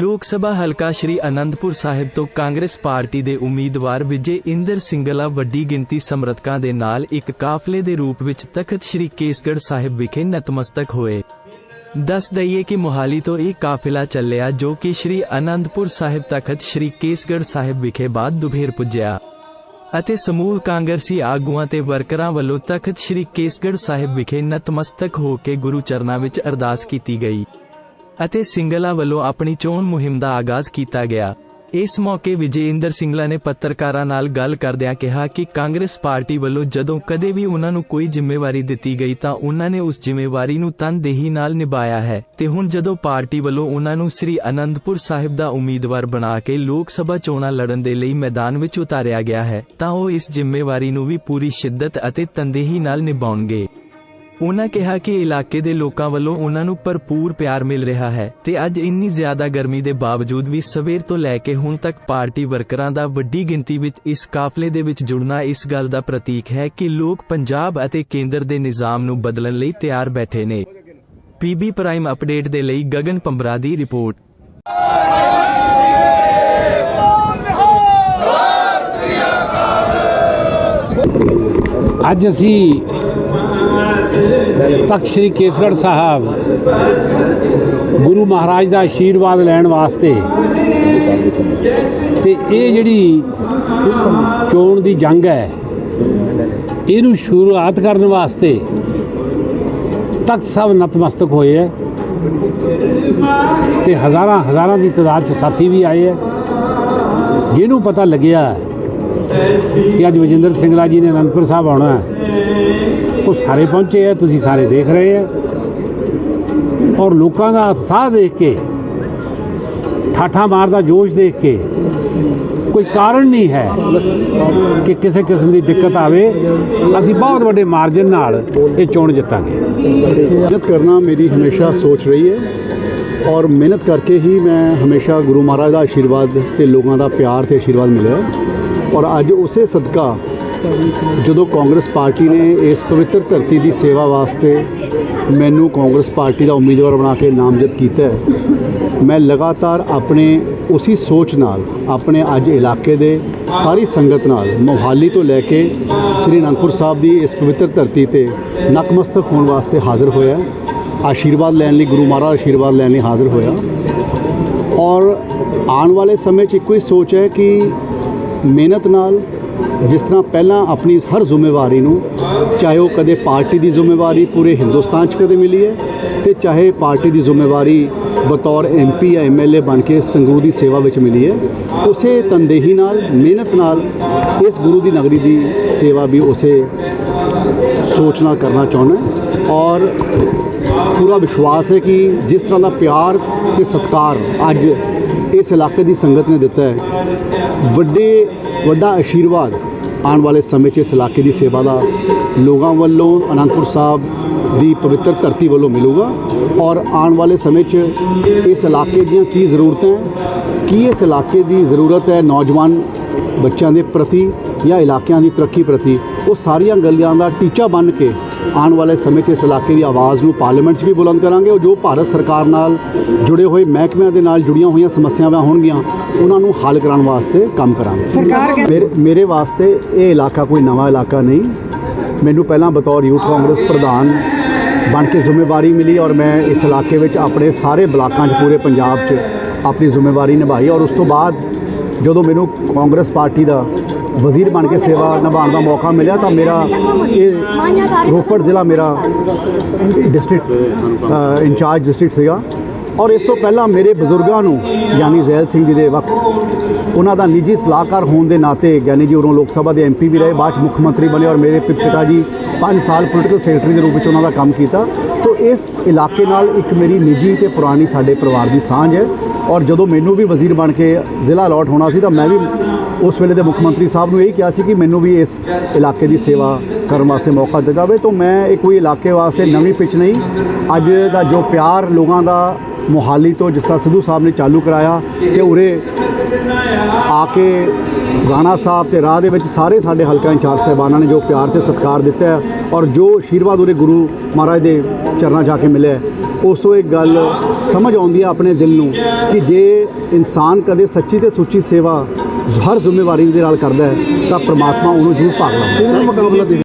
ਲੋਕ ਸਭਾ ਹਲਕਾ ਸ਼੍ਰੀ ਅਨੰਦਪੁਰ ਸਾਹਿਬ ਤੋਂ ਕਾਂਗਰਸ ਪਾਰਟੀ ਦੇ ਉਮੀਦਵਾਰ ਵਿਜੇ ਇੰਦਰ ਸਿੰਗਲਾ ਵੱਡੀ ਗਿਣਤੀ ਸਮਰਥਕਾਂ ਦੇ ਨਾਲ ਇੱਕ ਕਾਫਲੇ ਦੇ ਰੂਪ ਵਿੱਚ ਤਖਤ ਸ਼੍ਰੀ ਕੇਸਗੜ੍ਹ ਸਾਹਿਬ ਵਿਖੇ ਨਤਮਸਤਕ ਹੋਏ। ਦੱਸ ਦਈਏ ਕਿ ਮੋਹਾਲੀ ਤੋਂ ਇਹ ਕਾਫਿਲਾ ਚੱਲਿਆ ਜੋ ਕਿ ਸ਼੍ਰੀ ਅਨੰਦਪੁਰ ਸਾਹਿਬ ਤਖਤ ਸ਼੍ਰੀ ਕੇਸਗੜ੍ਹ ਸਾਹਿਬ ਵਿਖੇ ਬਾਅਦ ਦੁਪਹਿਰ ਪੁੱਜਿਆ ਅਤੇ ਸਮੂਹ ਕਾਂਗਰਸੀ ਆਗੂਆਂ ਤੇ ਵਰਕਰਾਂ ਵੱਲੋਂ ਤਖਤ ਸ਼੍ਰੀ ਕੇਸਗੜ੍ਹ ਸਾਹਿਬ ਵਿਖੇ ਨਤਮਸਤਕ ਹੋ ਕੇ ਗੁਰੂ ਚਰਨਾਂ ਵਿੱਚ ਅਰਦਾਸ ਕੀਤੀ ਗਈ। ਅਤੇ ਸਿੰਗਲਾ ਵੱਲੋਂ ਆਪਣੀ ਚੋਣ ਮੁਹਿੰਮ ਦਾ ਆਗਾਜ਼ ਕੀਤਾ ਗਿਆ। ਇਸ ਮੌਕੇ ਵਿਜੇਂਦਰ ਸਿੰਗਲਾ ਨੇ ਪੱਤਰਕਾਰਾਂ ਨਾਲ ਗੱਲ ਕਰਦਿਆਂ ਕਿਹਾ ਕਿ ਕਾਂਗਰਸ ਪਾਰਟੀ ਵੱਲੋਂ ਜਦੋਂ ਕਦੇ ਵੀ ਉਹਨਾਂ ਨੂੰ ਕੋਈ ਜ਼ਿੰਮੇਵਾਰੀ ਦਿੱਤੀ ਗਈ ਤਾਂ ਉਹਨਾਂ ਨੇ ਉਸ ਜ਼ਿੰਮੇਵਾਰੀ ਨੂੰ ਤਨਦੇਹੀ ਨਾਲ ਨਿਭਾਇਆ ਹੈ। ਤੇ ਹੁਣ ਜਦੋਂ ਪਾਰਟੀ ਵੱਲੋਂ ਉਹਨਾਂ ਨੂੰ ਸ੍ਰੀ ਅਨੰਦਪੁਰ ਸਾਹਿਬ ਦਾ ਉਮੀਦਵਾਰ ਬਣਾ ਕੇ ਲੋਕ ਸਭਾ ਚੋਣਾਂ ਲੜਨ ਦੇ ਲਈ ਮੈਦਾਨ ਵਿੱਚ ਉਤਾਰਿਆ ਗਿਆ ਹੈ, ਤਾਂ ਉਹ ਇਸ ਜ਼ਿੰਮੇਵਾਰੀ ਨੂੰ ਵੀ ਪੂਰੀ ਸ਼ਿੱਦਤ ਅਤੇ ਤਨਦੇਹੀ ਨਾਲ ਨਿਭਾਉਣਗੇ। ਉਹਨਾਂ ਕਿਹਾ ਕਿ ਇਲਾਕੇ ਦੇ ਲੋਕਾਂ ਵੱਲੋਂ ਉਹਨਾਂ ਨੂੰ ਭਰਪੂਰ ਪਿਆਰ ਮਿਲ ਰਿਹਾ ਹੈ ਤੇ ਅੱਜ ਇੰਨੀ ਜ਼ਿਆਦਾ ਗਰਮੀ ਦੇ ਬਾਵਜੂਦ ਵੀ ਸਵੇਰ ਤੋਂ ਲੈ ਕੇ ਹੁਣ ਤੱਕ ਪਾਰਟੀ ਵਰਕਰਾਂ ਦਾ ਵੱਡੀ ਗਿਣਤੀ ਵਿੱਚ ਇਸ ਕਾਫਲੇ ਦੇ ਵਿੱਚ ਜੁੜਨਾ ਇਸ ਗੱਲ ਦਾ ਪ੍ਰਤੀਕ ਹੈ ਕਿ ਲੋਕ ਪੰਜਾਬ ਅਤੇ ਕੇਂਦਰ ਦੇ ਨਿਜ਼ਾਮ ਨੂੰ ਬਦਲਣ ਲਈ ਤਿਆਰ ਬੈਠੇ ਨੇ। ਪੀਬੀ ਪ੍ਰਾਈਮ ਅਪਡੇਟ ਦੇ ਲਈ ਗਗਨ ਪੰਬਰਾ ਦੀ ਰਿਪੋਰਟ। ਅੱਜ ਅਸੀਂ ਤਖਤ ਸ੍ਰੀ ਕੇਸਗੜ੍ਹ ਸਾਹਿਬ ਗੁਰੂ ਮਹਾਰਾਜ ਦਾ ਆਸ਼ੀਰਵਾਦ ਲੈਣ ਵਾਸਤੇ ਤੇ ਇਹ ਜਿਹੜੀ ਚੋਣ ਦੀ ਜੰਗ ਹੈ, ਇਹਨੂੰ ਸ਼ੁਰੂਆਤ ਕਰਨ ਵਾਸਤੇ ਤਖਤ ਸਾਹਿਬ ਨਤਮਸਤਕ ਹੋਏ ਹੈ ਤੇ ਹਜ਼ਾਰਾਂ ਹਜ਼ਾਰਾਂ ਦੀ ਤਾਦਾਦ 'ਚ ਸਾਥੀ ਵੀ ਆਏ ਹੈ। ਜਿਹਨੂੰ ਪਤਾ ਲੱਗਿਆ ਕਿ ਅੱਜ ਵਜਿੰਦਰ ਸਿੰਘਲਾ ਜੀ ਨੇ ਅਨੰਦਪੁਰ ਸਾਹਿਬ ਆਉਣਾ ਹੈ। ਉਹ ਸਾਰੇ ਪਹੁੰਚੇ ਆ, ਤੁਸੀਂ ਸਾਰੇ ਦੇਖ ਰਹੇ ਆ। ਔਰ ਲੋਕਾਂ ਦਾ ਉਤਸ਼ਾਹ ਦੇਖ ਕੇ, ਠਾਠਾ ਮਾਰਦਾ ਜੋਸ਼ ਦੇਖ ਕੇ, ਕੋਈ ਕਾਰਨ ਨਹੀਂ ਹੈ ਕਿ ਕਿਸੇ ਕਿਸਮ ਦੀ ਦਿੱਕਤ ਆਵੇ। ਅਸੀਂ ਬਹੁਤ ਵੱਡੇ ਮਾਰਜਨ ਨਾਲ ਇਹ ਚੋਣ ਜਿੱਤਾਂਗੇ। ਮਿਹਨਤ ਕਰਨਾ ਮੇਰੀ ਹਮੇਸ਼ਾ ਸੋਚ ਰਹੀ ਹੈ ਔਰ ਮਿਹਨਤ ਕਰਕੇ ਹੀ ਮੈਂ ਹਮੇਸ਼ਾ ਗੁਰੂ ਮਹਾਰਾਜ ਦਾ ਆਸ਼ੀਰਵਾਦ ਤੇ ਲੋਕਾਂ ਦਾ ਪਿਆਰ ਤੇ ਆਸ਼ੀਰਵਾਦ ਮਿਲਿਆ। ਔਰ ਅੱਜ ਉਸੇ ਸਦਕਾ ਜਦੋਂ ਕਾਂਗਰਸ ਪਾਰਟੀ ਨੇ ਇਸ ਪਵਿੱਤਰ ਧਰਤੀ ਦੀ ਸੇਵਾ ਵਾਸਤੇ ਮੈਨੂੰ ਕਾਂਗਰਸ ਪਾਰਟੀ ਦਾ ਉਮੀਦਵਾਰ ਬਣਾ ਕੇ ਨਾਮਜ਼ਦ ਕੀਤਾ ਹੈ, ਮੈਂ ਲਗਾਤਾਰ ਆਪਣੇ ਉਸੇ ਸੋਚ ਨਾਲ, ਆਪਣੇ ਅੱਜ ਇਲਾਕੇ ਦੇ ਸਾਰੀ ਸੰਗਤ ਨਾਲ, ਮੋਹਾਲੀ ਤੋਂ ਲੈ ਕੇ ਸ੍ਰੀ ਅਨੰਦਪੁਰ ਸਾਹਿਬ ਦੀ ਇਸ ਪਵਿੱਤਰ ਧਰਤੀ ਤੇ ਨਕਮਸਤਕ ਹੋਣ ਵਾਸਤੇ ਹਾਜ਼ਰ ਹੋਇਆ, ਆਸ਼ੀਰਵਾਦ ਲੈਣ ਲਈ, ਗੁਰੂ ਮਹਾਰਾਜ ਆਸ਼ੀਰਵਾਦ ਲੈਣ ਲਈ ਹਾਜ਼ਰ ਹੋਇਆ। ਔਰ ਆਉਣ ਵਾਲੇ ਸਮੇਂ 'ਚ ਇੱਕੋ ਹੀ ਸੋਚ ਹੈ ਕਿ ਮਿਹਨਤ ਨਾਲ ਜਿਸ ਤਰ੍ਹਾਂ ਪਹਿਲਾਂ ਆਪਣੀ ਹਰ ਜ਼ਿੰਮੇਵਾਰੀ ਨੂੰ, ਚਾਹੇ ਉਹ ਕਦੇ ਪਾਰਟੀ ਦੀ ਜ਼ਿੰਮੇਵਾਰੀ ਪੂਰੇ ਹਿੰਦੁਸਤਾਨ 'ਚ ਕਦੇ ਮਿਲੀ ਹੈ ਤੇ ਚਾਹੇ ਪਾਰਟੀ ਦੀ ਜ਼ਿੰਮੇਵਾਰੀ ਬਤੌਰ ਐਮਪੀ ਜਾਂ ਐਮਐਲਏ ਬਣ ਕੇ ਸੰਗਰੂਰ ਦੀ ਸੇਵਾ ਵਿੱਚ ਮਿਲੀ ਹੈ, ਉਸੇ ਤਨਦੇਹੀ ਨਾਲ, ਮਿਹਨਤ ਨਾਲ ਇਸ ਗੁਰੂ ਦੀ ਨਗਰੀ ਦੀ ਸੇਵਾ ਵੀ ਉਸੇ ਸੋਚ ਨਾਲ ਕਰਨਾ ਚਾਹੁੰਦਾ ਔਰ ਪੂਰਾ ਵਿਸ਼ਵਾਸ ਹੈ ਕਿ ਜਿਸ ਤਰ੍ਹਾਂ ਦਾ ਪਿਆਰ ਤੇ ਸਤਿਕਾਰ ਅੱਜ ਇਸ ਇਲਾਕੇ ਦੀ ਸੰਗਤ ਨੇ ਦਿੱਤਾ ਹੈ, ਵੱਡੇ, ਵੱਡਾ ਆਸ਼ੀਰਵਾਦ ਆਉਣ ਵਾਲੇ ਸਮੇਂ 'ਚ ਇਸ ਇਲਾਕੇ ਦੀ ਸੇਵਾ ਦਾ ਲੋਕਾਂ ਵੱਲੋਂ ਅਨੰਦਪੁਰ ਸਾਹਿਬ ਦੀ ਪਵਿੱਤਰ ਧਰਤੀ ਵੱਲੋਂ ਮਿਲੂਗਾ ਔਰ ਆਉਣ ਵਾਲੇ ਸਮੇਂ 'ਚ ਇਸ ਇਲਾਕੇ ਦੀਆਂ ਕੀ ਜ਼ਰੂਰਤਾਂ ਹੈ, ਕੀ ਇਸ ਇਲਾਕੇ ਦੀ ਜ਼ਰੂਰਤ ਹੈ ਨੌਜਵਾਨ ਬੱਚਿਆਂ ਦੇ ਪ੍ਰਤੀ ਜਾਂ ਇਲਾਕਿਆਂ ਦੀ ਤਰੱਕੀ ਪ੍ਰਤੀ, ਉਹ ਸਾਰੀਆਂ ਗੱਲਾਂ ਦਾ ਟੀਚਾ ਬਣ ਕੇ ਆਉਣ ਵਾਲੇ ਸਮੇਂ 'ਚ ਇਸ ਇਲਾਕੇ ਦੀ ਆਵਾਜ਼ ਨੂੰ ਪਾਰਲੀਮੈਂਟ 'ਚ ਵੀ ਬੁਲੰਦ ਕਰਾਂਗੇ ਉਹ ਜੋ ਭਾਰਤ ਸਰਕਾਰ ਨਾਲ ਜੁੜੇ ਹੋਏ ਮਹਿਕਮਿਆਂ ਦੇ ਨਾਲ ਜੁੜੀਆਂ ਹੋਈਆਂ ਸਮੱਸਿਆਵਾਂ ਹੋਣਗੀਆਂ ਉਹਨਾਂ ਨੂੰ ਹੱਲ ਕਰਾਉਣ ਵਾਸਤੇ ਕੰਮ ਕਰਾਂਗੇ। ਸਰਕਾਰ ਮੇਰੇ ਮੇਰੇ ਵਾਸਤੇ ਇਹ ਇਲਾਕਾ ਕੋਈ ਨਵਾਂ ਇਲਾਕਾ ਨਹੀਂ। ਮੈਨੂੰ ਪਹਿਲਾਂ ਬਤੌਰ ਯੂਥ ਕਾਂਗਰਸ ਪ੍ਰਧਾਨ ਬਣ ਕੇ ਜ਼ਿੰਮੇਵਾਰੀ ਮਿਲੀ ਔਰ ਮੈਂ ਇਸ ਇਲਾਕੇ ਵਿੱਚ ਆਪਣੇ ਸਾਰੇ ਬਲਾਕਾਂ 'ਚ ਪੂਰੇ ਪੰਜਾਬ 'ਚ ਆਪਣੀ ਜ਼ਿੰਮੇਵਾਰੀ ਨਿਭਾਈ ਔਰ ਉਸ ਤੋਂ ਬਾਅਦ ਜਦੋਂ ਮੈਨੂੰ ਕਾਂਗਰਸ ਪਾਰਟੀ ਦਾ ਵਜ਼ੀਰ ਬਣ ਕੇ ਸੇਵਾ ਨਿਭਾਉਣ ਦਾ ਮੌਕਾ ਮਿਲਿਆ ਤਾਂ ਮੇਰਾ ਇਹ ਰੋਪੜ ਜ਼ਿਲ੍ਹਾ ਮੇਰਾ ਡਿਸਟ੍ਰਿਕਟ ਇੰਚਾਰਜ ਡਿਸਟ੍ਰਿਕਟ ਸੀਗਾ। ਔਰ ਇਸ ਤੋਂ ਪਹਿਲਾਂ ਮੇਰੇ ਬਜ਼ੁਰਗਾਂ ਨੂੰ ਯਾਨੀ ਜ਼ੈਲ ਸਿੰਘ ਜੀ ਦੇ ਵਕਤ ਉਹਨਾਂ ਦਾ ਨਿੱਜੀ ਸਲਾਹਕਾਰ ਹੋਣ ਦੇ ਨਾਤੇ ਗਿਆਨੀ ਜੀ ਉਰੋਂ ਲੋਕ ਸਭਾ ਦੇ ਐਮਪੀ ਵੀ ਰਹੇ, ਬਾਅਦ 'ਚ ਮੁੱਖ ਮੰਤਰੀ ਬਣੇ ਔਰ ਮੇਰੇ ਪਿ- ਪਿਤਾ ਜੀ 5 ਸਾਲ ਪੋਲੀਟੀਕਲ ਸੈਕਟਰੀ ਦੇ ਰੂਪ ਵਿੱਚ ਉਹਨਾਂ ਦਾ ਕੰਮ ਕੀਤਾ। ਤੋਂ ਇਸ ਇਲਾਕੇ ਨਾਲ ਇੱਕ ਮੇਰੀ ਨਿੱਜੀ ਤੇ ਪੁਰਾਣੀ ਸਾਡੇ ਪਰਿਵਾਰ ਦੀ ਸਾਂਝ ਹੈ। ਔਰ ਜਦੋਂ ਮੈਨੂੰ ਵੀ ਵਜ਼ੀਰ ਬਣ ਕੇ ਜ਼ਿਲ੍ਹਾ ਅਲਾਟ ਹੋਣਾ ਸੀ ਤਾਂ ਮੈਂ ਵੀ ਉਸ ਵੇਲੇ ਦੇ ਮੁੱਖ ਮੰਤਰੀ ਸਾਹਿਬ ਨੂੰ ਇਹ ਕਿਹਾ ਸੀ ਕਿ ਮੈਨੂੰ ਵੀ ਇਸ ਇਲਾਕੇ ਦੀ ਸੇਵਾ ਕਰਨ ਵਾਸਤੇ ਮੌਕਾ ਦਿੱਤਾ ਜਾਵੇ। ਤਾਂ ਮੈਂ ਇਹ ਕੋਈ ਇਲਾਕੇ ਵਾਸਤੇ ਨਵੀਂ ਪਿੱਚ ਨਹੀਂ, ਅੱਜ ਦਾ ਜੋ ਪਿਆਰ ਲੋਕਾਂ ਦਾ ਮੋਹਾਲੀ ਤੋਂ ਜਿਸ ਤਰ੍ਹਾਂ ਸਿੱਧੂ ਸਾਹਿਬ ਨੇ ਚਾਲੂ ਕਰਾਇਆ ਤੇ ਉਰੇ ਆ ਕੇ ਰਾਣਾ ਸਾਹਿਬ ਤੇ ਰਾਹ ਦੇ ਵਿੱਚ ਸਾਰੇ ਸਾਡੇ ਹਲਕਾ ਇੰਚਾਰਜ ਸਾਹਿਬਾਨਾਂ ਨੇ ਜੋ ਪਿਆਰ ਤੇ ਸਤਿਕਾਰ ਦਿੱਤਾ ਹੈ ਔਰ ਜੋ ਆਸ਼ੀਰਵਾਦ ਉਹਦੇ ਗੁਰੂ ਮਹਾਰਾਜ ਦੇ ਚਰਨਾਂ 'ਚ ਜਾ ਕੇ ਮਿਲਿਆ ਉਸ ਤੋਂ ਇੱਕ ਗੱਲ ਸਮਝ ਆਉਂਦੀ ਹੈ ਆਪਣੇ ਦਿਲ ਨੂੰ ਕਿ ਜੇ ਇਨਸਾਨ ਕਦੇ ਸੱਚੀ ਤੇ ਸੁੱਚੀ ਸੇਵਾ ਹਰ ਜ਼ਿੰਮੇਵਾਰੀ ਦੇ ਨਾਲ ਕਰਦਾ ਹੈ ਤਾਂ ਪ੍ਰਮਾਤਮਾ ਉਹਨੂੰ ਜ਼ਰੂਰ ਭਾਗ ਲਾਉਂਦਾ ਹੈ